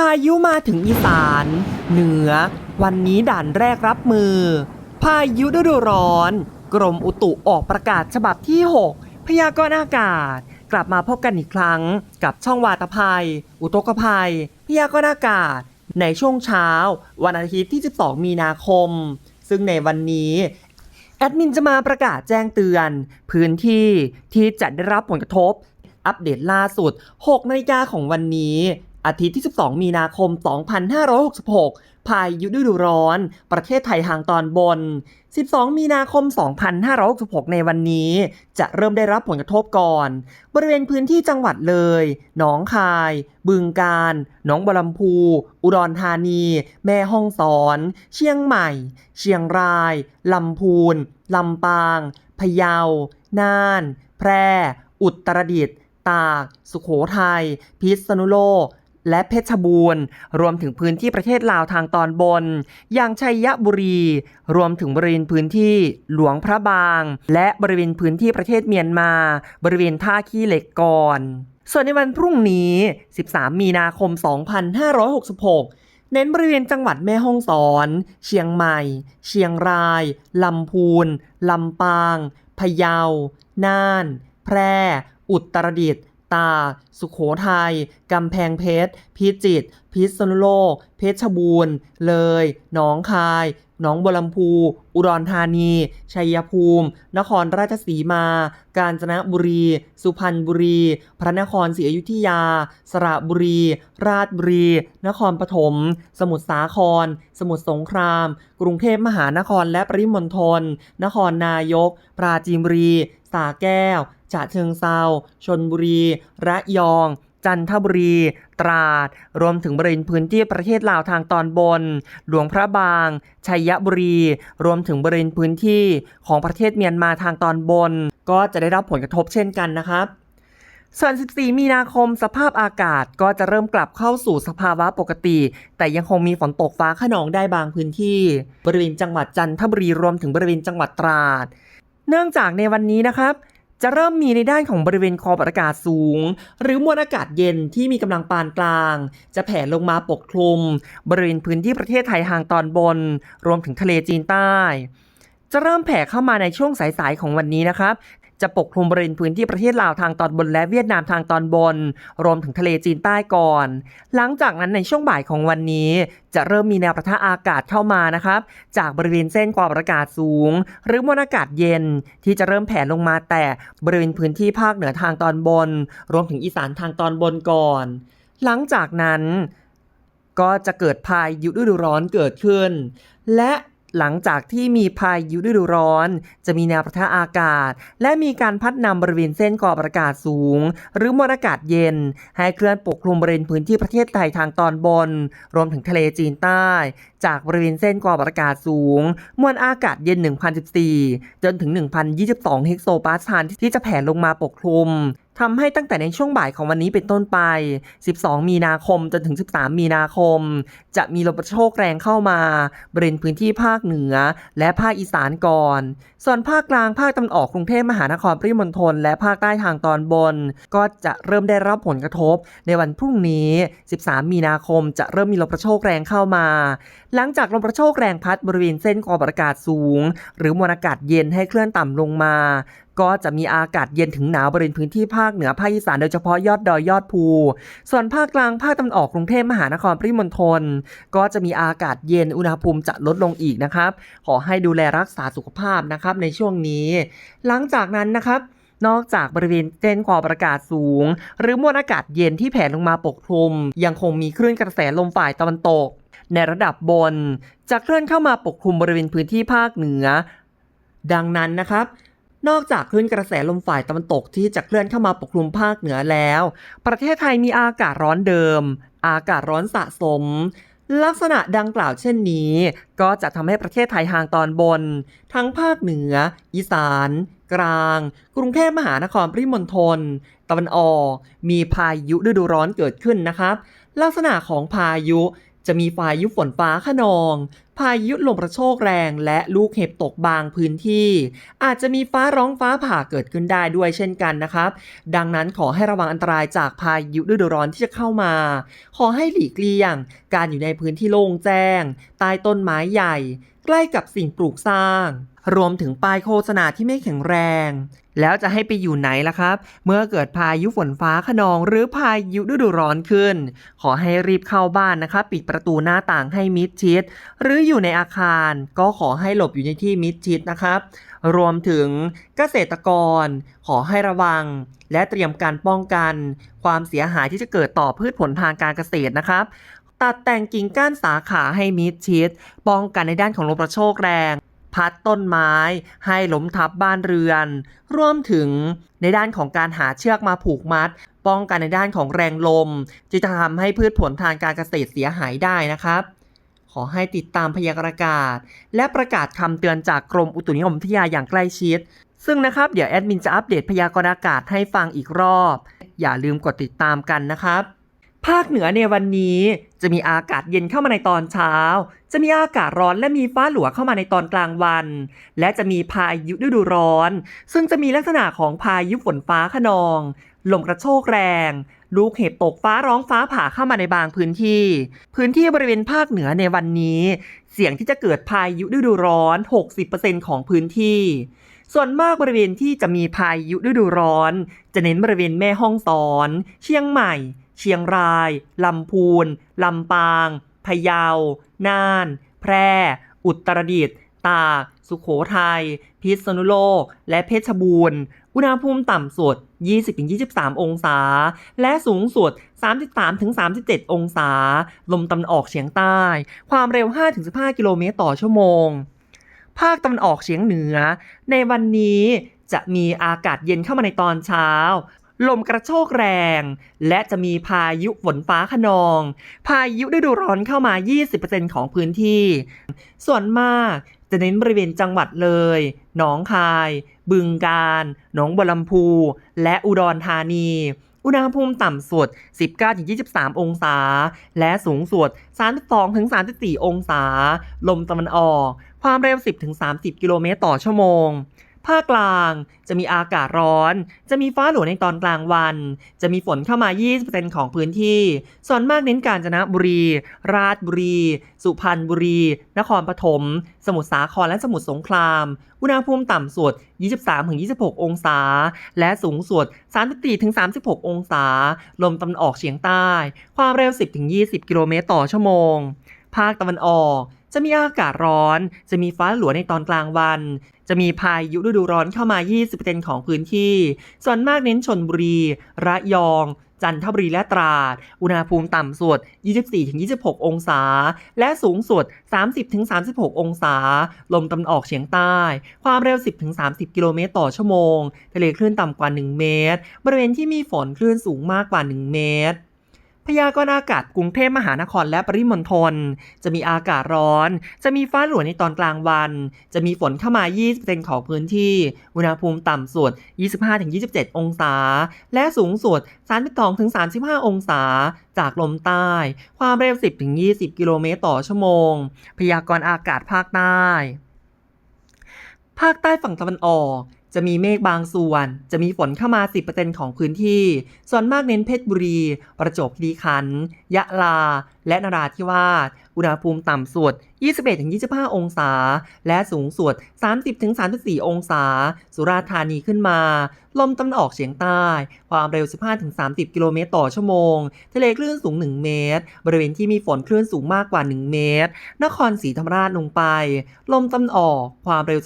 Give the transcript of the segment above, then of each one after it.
พายุมาถึงอีสาน เหนือ วันนี้ด่านแรกรับมือ พายุฤดูร้อน กรมอุตุออกประกาศฉบับที่ 6 พยากรณ์อากาศ กลับมาพบกันอีกครั้ง กับช่องวาตภัย อุทกภัย พยากรณ์อากาศ ในช่วงเช้า วันอาทิตย์ที่ 12 มีนาคม ซึ่งในวันนี้แอดมินจะมาประกาศแจ้งเตือน พื้นที่ที่จะได้รับผลกระทบ อัปเดตล่าสุด 6 นาฬิกาของวันนี้ อาทิตย์ที่ 12 มีนาคม 2566พายุฤดูร้อน ประเทศไทยทางตอนบน 12 มีนาคม 2566 ในวันนี้ จะเริ่มได้รับผลกระทบก่อน บริเวณพื้นที่จังหวัดเลย หนองคาย บึงกาฬ หนองบัวลำพู อุดรธานี แม่ฮ่องสอน เชียงใหม่ เชียงราย ลำพูน ลำปาง พะเยา น่าน แพร่ อุตรดิตถ์ตาก สุขโขทัย พิษณุโลก และเพชรบูรณ์ รวมถึงพื้นที่ประเทศลาวทางตอนบน อย่างชัยบุรี รวมถึงบริเวณพื้นที่หลวงพระบาง และบริเวณพื้นที่ประเทศเมียนมา บริเวณท่าขี้เหล็กก่อน ส่วนในวันพรุ่งนี้ 13 มีนาคม 2566เน้นบริเวณจังหวัดแม่ฮ่องสอน เชียงใหม่ เชียงราย ลำพูน ลำปาง พะเยา น่าน แพร่ อุตรดิตถ์ ตา สุขโขทัย กำแพงเพชร พิจิตร พิษณุโลก เพชรบูรณ์ เลย หนองคาย หนองบัวลำพู อุดรธานี ชัยภูมิ นครราชสีมา กาญจนบุรี สุพรรณบุรี พระนครศรีอยุธยา สระบุรี ราชบุรี นครปฐม สมุทรสาคร สมุทรสงคราม กรุงเทพมหานครและปริมณฑล นครนายก ปราจีนบุรี สาแก้วฉะเชิงเซาชนบุรี ระยอง จันทบุรี ตราด รวมถึงบริเวณพื้นที่ประเทศลาวทางตอนบน หลวงพระบาง ชัยบุรี รวมถึงบริเวณพื้นที่ของประเทศเมียนมาทางตอนบน ก็จะได้รับผลกระทบเช่นกันนะครับส่วน 14 มีนาคม สภาพอากาศก็จะเริ่มกลับเข้าสู่สภาวะปกติ แต่ยังคงมีฝนตกฟ้าขนองได้บางพื้นที่ บริเวณจังหวัดจันทบุรีรวมถึงบริเวณจังหวัดตราด เนื่องจากในวันนี้นะครับ จะเริ่มมีในด้านของบริเวณคอบอากาศสูง หรือมวลอากาศเย็นที่มีกำลังปานกลาง จะแผ่ลงมาปกคลุม บริเวณพื้นที่ประเทศไทยทางตอนบน รวมถึงทะเลจีนใต้ จะเริ่มแผ่เข้ามาในช่วงสายๆของวันนี้นะครับ จะปกคลุมบริเวณพื้นที่ประเทศลาวทางตอนบนและเวียดนามทางตอนบน รวมถึงทะเลจีนใต้ก่อน หลังจากนั้นในช่วงบ่ายของวันนี้ จะเริ่มมีแนวปะทะอากาศเข้ามานะครับ จากบริเวณเส้นความอากาศสูง หรือมวลอากาศเย็น ที่จะเริ่มแผ่ลงมาแต่บริเวณพื้นที่ภาคเหนือทางตอนบน รวมถึงอีสานทางตอนบนก่อน หลังจากนั้นก็จะเกิดพายุฤดูร้อนเกิดขึ้น และ หลังจากที่มีพายุฤดูร้อน จะมีแนวปะทะอากาศ และมีการพัดนำบริเวณเส้นกอบอากาศสูง หรือมวลอากาศเย็น ให้เคลื่อนปกคลุมบริเวณพื้นที่ประเทศไทยทางตอนบน รวมถึงทะเลจีนใต้ จากบริเวณเส้นกอบอากาศสูง มวลอากาศเย็น 1014 จนถึง 1022 เฮกโซปาสคาลที่จะแผ่ลงมาปกคลุม ทำให้ตั้งแต่ในช่วงบ่ายของวันนี้เป็นต้นไป 12 มีนาคมจนถึง 13 มีนาคม จะมีลมกระโชกแรงเข้ามาบริเวณพื้นที่ภาคเหนือ และภาคอีสานก่อน ส่วนภาคกลางภาคตะวันออกกรุงเทพมหานครปริมณฑลและภาคใต้ทางตอนบน ก็จะเริ่มได้รับผลกระทบ ในวันพรุ่งนี้ 13 มีนาคมจะเริ่มมีลมกระโชกแรงเข้ามา หลังจากลมกระโชกแรงพัดบริเวณเส้นความกดอากาศสูง หรือมวลอากาศเย็นให้เคลื่อนต่ำลงมา ก็จะมีอากาศเย็นถึงหนาวบริเวณพื้นที่ภาคเหนือภาคอีสานโดยเฉพาะยอดดอยยอดภู ส่วนภาคกลางภาคตะวันออกกรุงเทพมหานครปริมณฑลก็จะมีอากาศเย็นอุณหภูมิจะลดลงอีกนะครับ ขอให้ดูแลรักษาสุขภาพนะครับในช่วงนี้ หลังจากนั้นนะครับนอกจากบริเวณเส้นความอากาศสูง หรือมวลอากาศเย็นที่แผ่ลงมาปกคลุม ยังคงมีคลื่นกระแสลมฝ่ายตะวันตก ในระดับบนจะเคลื่อนเข้ามาปกคลุมบริเวณพื้นที่ภาคเหนือ ดังนั้นนะครับ นอกจากคลื่นกระแสลมฝ่ายตะวันตกที่จะเคลื่อนเข้ามาปกคลุมภาคเหนือแล้ว ประเทศไทยมีอากาศร้อนเดิม อากาศร้อนสะสม ลักษณะดังกล่าวเช่นนี้ ก็จะทำให้ประเทศไทยทางตอนบน ทั้งภาคเหนือ อีสาน กลาง กรุงเทพมหานครปริมณฑลตะวันออก มีพายุฤดูร้อนเกิดขึ้นนะครับ ลักษณะของพายุจะมีพายุฝนฟ้าขนอง พายุลมกระโชกแรงและลูกเห็บตกบางพื้นที่ อาจจะมีฟ้าร้องฟ้าผ่าเกิดขึ้นได้ด้วยเช่นกันนะครับ ดังนั้นขอให้ระวังอันตรายจากพายุฤดูร้อนที่จะเข้ามา ขอให้หลีกเลี่ยง การอยู่ในพื้นที่โล่งแจ้ง ใต้ต้นไม้ใหญ่ ใกล้กับสิ่งปลูกสร้าง รวมถึงป้ายโฆษณาที่ไม่แข็งแรง แล้วจะให้ไปอยู่ไหนล่ะครับ เมื่อเกิดพายุฝนฟ้าขนองหรือพายุฤดูร้อนขึ้น ขอให้รีบเข้าบ้านนะครับ ปิดประตูหน้าต่างให้มิดชิด หรืออยู่ในอาคารก็ขอให้หลบอยู่ในที่มิดชิดนะครับ รวมถึงเกษตรกร ขอให้ระวัง และเตรียมการป้องกัน ความเสียหายที่จะเกิดต่อพืชผลทางการเกษตรนะครับ ตัดแต่งกิ่งก้านสาขาให้มิดชิด ป้องกันในด้านของลมกระโชกแรง พัดต้นไม้ให้ล้มทับบ้านเรือน รวมถึงในด้านของการหาเชือกมาผูกมัดป้องกันในด้านของแรงลมจะทำให้พืชผลทางการเกษตรเสียหายได้นะครับ อให้ติดตามพยากรณ์อากาศ และประกาศคำเตือนจากกรมอุตุนิยมวิทยาอย่างใกล้ชิด ซึ่งนะครับเดี๋ยวแอดมินจะอัปเดตพยากรณ์อากาศให้ฟังอีกรอบ อย่าลืมกดติดตามกันนะครับ ภาคเหนือในวันนี้จะมีอากาศเย็นเข้ามาในตอนเช้า จะมีอากาศร้อนและมีฟ้าหลัวเข้ามาในตอนกลางวัน และจะมีพายุฤดูร้อน ซึ่งจะมีลักษณะของพายุฝนฟ้าขนอง ลมกระโชกแรง ลูกเห็บตกฟ้าร้องฟ้าผ่าเข้ามาในบางพื้นที่ พื้นที่บริเวณภาคเหนือในวันนี้ เสี่ยงที่จะเกิดพายุฤดูร้อน 60%ของพื้นที่ ส่วนมากบริเวณที่จะมีพายุฤดูร้อน จะเน้นบริเวณแม่ฮ่องสอน เชียงใหม่ เชียงราย ลำพูน ลำปาง พะเยา น่าน แพร่ อุตรดิตถ์ตากสุขโขทัย พิษณุโลก และเพชรบูรณ์ อุณหภูมิต่ำสุด 20-23 องศา และสูงสุด 33-37 องศา ลมตะวันออกเฉียงใต้ ความเร็ว 5-15 กิโลเมตรต่อชั่วโมง ภาคตะวันออกเฉียงเหนือ ในวันนี้จะมีอากาศเย็นเข้ามาในตอนเช้าลมกระโชกแรง และจะมีพายุฝนฟ้าขนอง พายุฤดูร้อนเข้ามา 20%ของพื้นที่ ส่วนมากจะเน้นบริเวณจังหวัดเลย หนองคาย บึงกาฬหนองบัวลำพู และอุดรธานี อุณหภูมิต่ำสุด 19-23 องศา และสูงสุด 32-34 องศา ลมตะวันออก ความเร็ว 10-30 กิโลเมตรต่อชั่วโมง ภาคกลาง จะมีอากาศร้อน จะมีฟ้าหลวในตอนกลางวัน จะมีฝนเข้ามา 20%ของพื้นที่ ส่วนมากเน้นกาญจนบุรี ราชบุรี สุพรรณบุรี นครปฐม สมุทรสาคร และสมุทรสงคราม อุณหภูมิต่ำสุด 23-26 องศา และสูงสุด 34-36 องศา ลมตะวันออกเฉียงใต้ ความเร็ว 10-20 กิโลเมตรต่อชั่วโมง ภาคตะวันออกจะมีอากาศร้อน จะมีฟ้าหลัวในตอนกลางวัน จะมีพายุฤดูร้อนเข้ามา 20%ของพื้นที่ ส่วนมากเน้นชนบุรี ระยอง จันทบุรีและตราด อุณหภูมิต่ำสุด 24-26 องศา และสูงสุด 30-36 องศา ลมตะวันออกเฉียงใต้ ความเร็ว 10-30 กิโลเมตรต่อชั่วโมง ทะเลคลื่นต่ำกว่า 1 เมตร บริเวณที่มีฝนคลื่นสูงมากกว่า 1 เมตร พยากรณ์อากาศกรุงเทพมหานครและปริมณฑลจะมีอากาศร้อน จะมีฟ้าหลวในตอนกลางวัน จะมีฝนเข้ามา 20%ของพื้นที่ อุณหภูมิต่ำสุด 25-27 องศา และสูงสุด 32-35 องศา จากลมใต้ ความเร็ว 10-20 กิโลเมตรต่อชั่วโมง พยากรณ์อากาศภาคใต้ภาคใต้ฝั่งตะวันออก จะมีเมฆบางส่วน จะมีฝนเข้ามา 10%ของพื้นที่ ส่วนมากเน้นเพชรบุรี ประจวบคีรีขันธ์ยะลา และนราธิวาสอุณหภูมิต่ำสุด 21-25 องศา และสูงสุด 30-34 องศา สุราษฎร์ธานีขึ้นมา ลมตะวันออกเฉียงใต้ ความเร็ว 15-30 กิโลเมตรต่อชั่วโมง ทะเลคลื่นสูง 1 เมตร บริเวณที่มีฝนคลื่นสูงมากกว่า 1 เมตร นครศรีธรรมราชลงไป ลมตะวันออก ความเร็ว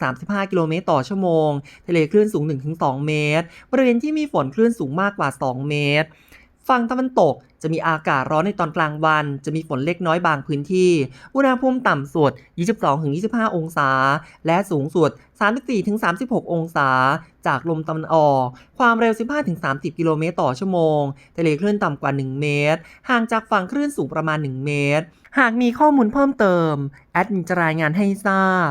15-35 กิโลเมตรต่อชั่วโมง ทะเลคลื่นสูง 1-2 เมตร บริเวณที่มีฝนคลื่นสูงมากกว่า 2 เมตรฝั่งตะวันตก จะมีอากาศร้อนในตอนกลางวัน จะมีฝนเล็กน้อยบางพื้นที่ อุณหภูมิต่ำสุด 22-25 องศา และสูงสุด 34-36 องศา จากลมตะวันออก ความเร็ว 15-30 กิโลเมตรต่อชั่วโมง ทะเลคลื่นต่ำกว่า 1 เมตร ห่างจากฝั่งคลื่นสูงประมาณ 1 เมตร หากมีข้อมูลเพิ่มเติม แอดมินจะรายงานให้ทราบ